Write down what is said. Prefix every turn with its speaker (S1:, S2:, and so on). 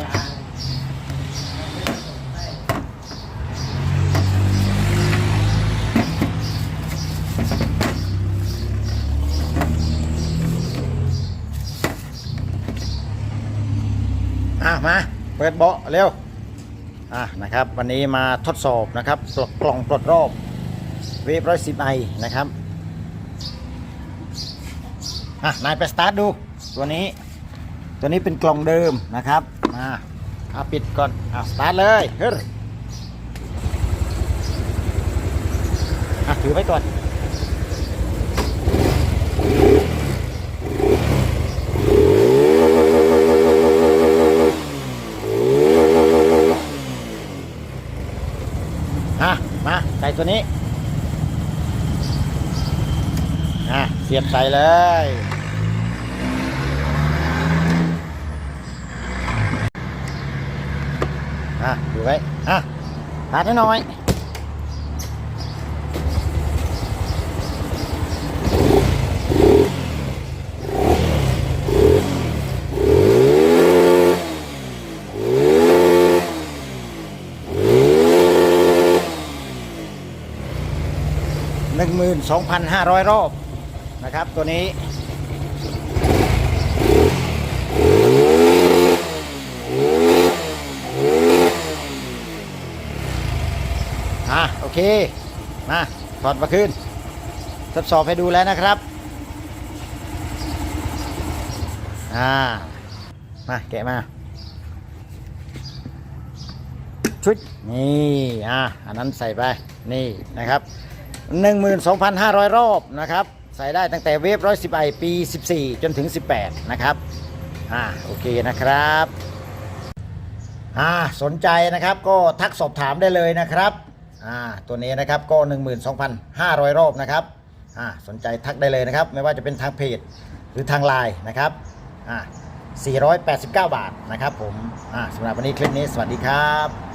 S1: ยา
S2: อะมา เปิดเบาะเร็ว อะนะครับ วันนี้มาทดสอบนะครับปลดกล่องปลดรอบเวฟร้อยสิบไอนะครับ อะ นายไปสตาร์ทดู ตัวนี้ ตัวนี้เป็นกล่องเดิมนะครับ มาเอาปิดก่อนอะสตาร์ทเลยเฮ้ยอะถือไว้ก่อนอะมาใส่ตัวนี้อะเสียบใส่เลย อะดู ไว้อะหาหน่อยหนึ่งหมื่นสองพันห้าร้อยรอบนะครับ ตัวนี้ อะโอเค มาถอดมาขึ้น ทดสอบให้ดูแล้วนะครับ อ่า มาแกะมา ชุด นี่ อะอันนั้นใส่ไป นี่นะครับ 12,500 รอบนะครับ ใส่ได้ตั้งแต่เวฟ110ไอปี 14 จนถึง 18 นะครับ อ่า โอเคนะครับอ่าสนใจนะครับก็ทักสอบถามได้เลยนะครับ อ่าตัวนี้นะครับก็ 12,500 รอบนะครับอ่าสนใจทักได้เลยนะครับ ไม่ว่าจะเป็นทางเพจหรือทางไลน์นะครับอ่า489 บาทนะครับผมอ่าสำหรับวันนี้คลิปนี้สวัสดีครับ